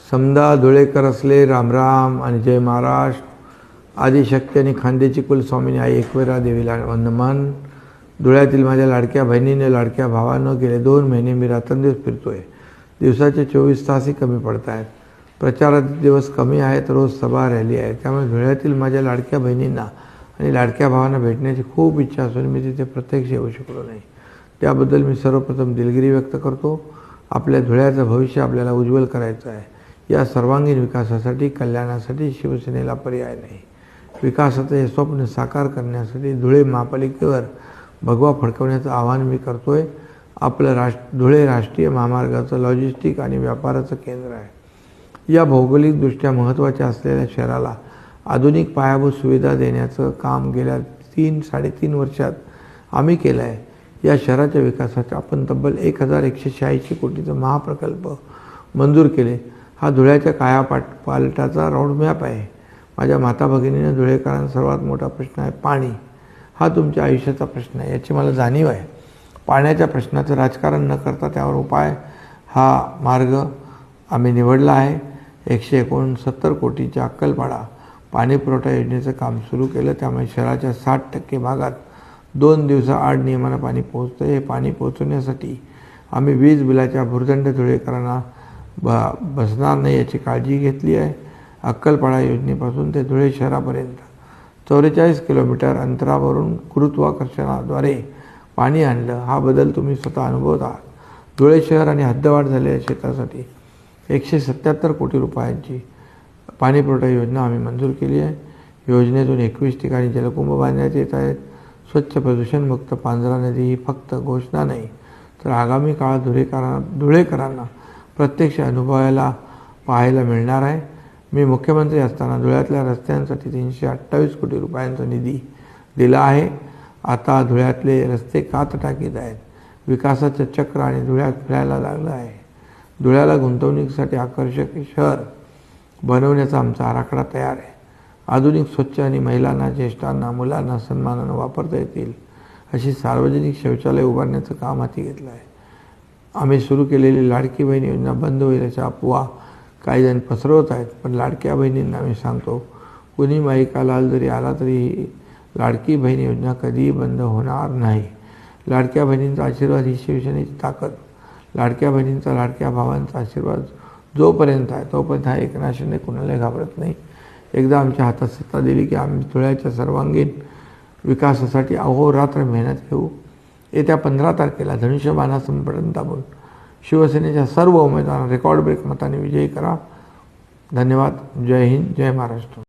समदा धुळेकर असले रामराम आणि जय महाराष्ट्र आदिशक्ती आणि खांदेची कुलस्वामिनी आई एकवेरा देवीला वंदमान. धुळ्यातील माझ्या लाडक्या बहिणीने लाडक्या भावानं गेले दोन महिने मी रात्रंदिवस आहे दिवसाचे चोवीस तासही कमी पडत आहेत प्रचारात दिवस कमी आहेत रोज सभा रॅली आहे. त्यामुळे धुळ्यातील माझ्या लाडक्या बहिणींना आणि लाडक्या भावांना भेटण्याची खूप इच्छा असून मी तिथे प्रत्यक्ष येऊ शकलो नाही. त्याबद्दल मी सर्वप्रथम दिलगिरी व्यक्त करतो. आपल्या धुळ्याचं भविष्य आपल्याला उज्ज्वल करायचं आहे. या सर्वांगीण विकासासाठी कल्याणासाठी शिवसेनेला पर्याय नाही. विकासाचं हे स्वप्न साकार करण्यासाठी धुळे महापालिकेवर भगवा फडकवण्याचं आवाहन मी करतोय. आपलं राष्ट्र धुळे राष्ट्रीय महामार्गाचं लॉजिस्टिक आणि व्यापाराचं केंद्र आहे. या भौगोलिकदृष्ट्या महत्त्वाच्या असलेल्या शहराला आधुनिक पायाभूत सुविधा देण्याचं काम गेल्या तीन साडेतीन वर्षात आम्ही केलं आहे या शहराच्या विकासाचे आपण तब्बल एक हजार एकशे शहाऐंशी कोटीचं महाप्रकल्प मंजूर केले. हा धुळ्याच्या कायापाट पालटाचा रोडमॅप आहे. माझ्या माता भगिनीनं धुळेकरांचा सर्वात मोठा प्रश्न आहे पाणी. हा तुमच्या आयुष्याचा प्रश्न आहे याची मला जाणीव आहे. पाण्याच्या प्रश्नाचं राजकारण न करता त्यावर उपाय हा मार्ग आम्ही निवडला आहे. एकशे एकोणसत्तर कोटीच्या अक्कलपाडा पाणी पुरवठा योजनेचं काम सुरू केलं त्यामुळे शहराच्या साठ टक्के भागात दोन दिवसाआड नियमानं पाणी पोहोचतं हे पाणी पोहोचवण्यासाठी आम्ही वीज बिलाच्या भुर्दंड धुळेकरांना ब बसणार नाही याची काळजी घेतली आहे. अक्कलपाडा योजनेपासून ते धुळे शहरापर्यंत. चौवेचाळीस किलोमीटर अंतरावरून गुरुत्वाकर्षणाद्वारे पाणी आणलं. हा बदल तुम्ही स्वतः अनुभवत आहात. धुळे शहर आणि हद्दवाढ झालेल्या क्षेत्रासाठी एकशे सत्याहत्तर कोटी रुपयांची पाणीपुरवठा योजना आम्ही मंजूर केली आहे. योजनेतून एकवीस ठिकाणी जलकुंभ बांधण्यात येत आहेत. स्वच्छ प्रदूषणमुक्त पांझरा नदी ही फक्त घोषणा नाही तर आगामी काळात धुळेकरांना धुळेकरांना प्रत्यक्ष अनुभवायला पाहायला मिळणार आहे. मी मुख्यमंत्री असताना धुळ्यातल्या रस्त्यांसाठी तीनशे अठ्ठावीस कोटी रुपयांचा निधी दिला आहे. आता धुळ्यातले रस्ते कात टाकीत आहेत. विकासाचं चक्र आणि धुळ्यात फिरायला लागलं आहे. धुळ्याला गुंतवणुकीसाठी आकर्षक शहर बनवण्याचा आमचा आराखडा तयार आहे. आधुनिक स्वच्छ आणि महिलांना ज्येष्ठांना मुलांना सन्मानानं वापरता येतील अशी सार्वजनिक शौचालय उभारण्याचं काम हाती घेतलं आहे. आम्ही सुरू केलेली लाडकी बहीण योजना बंद होईल अशा अफवा. काही जण पसरवत आहेत पण लाडक्या बहिणींना आम्ही सांगतो कुणी माईकालाल जरी आला तरी ही लाडकी बहीण योजना कधीही बंद होणार नाही. लाडक्या बहिणींचा आशीर्वाद ही शिवसेनेची ताकद. लाडक्या बहिणींचा लाडक्या भावांचा आशीर्वाद जोपर्यंत आहे तोपर्यंत हा एकनाथ शिंदे कुणालाही घाबरत नाही. एकदा आमच्या हातात सत्ता दिली की आम्ही धुळ्याच्या सर्वांगीण विकासासाठी अहोरात्र मेहनत घेऊ. येत्या पंधरा तारखेला धनुष्यबाणासम आपण दाबून शिवसेनेच्या सर्व उमेदवारांना रेकॉर्ड ब्रेक मताने विजयी करा. धन्यवाद. जय हिंद. जय महाराष्ट्र.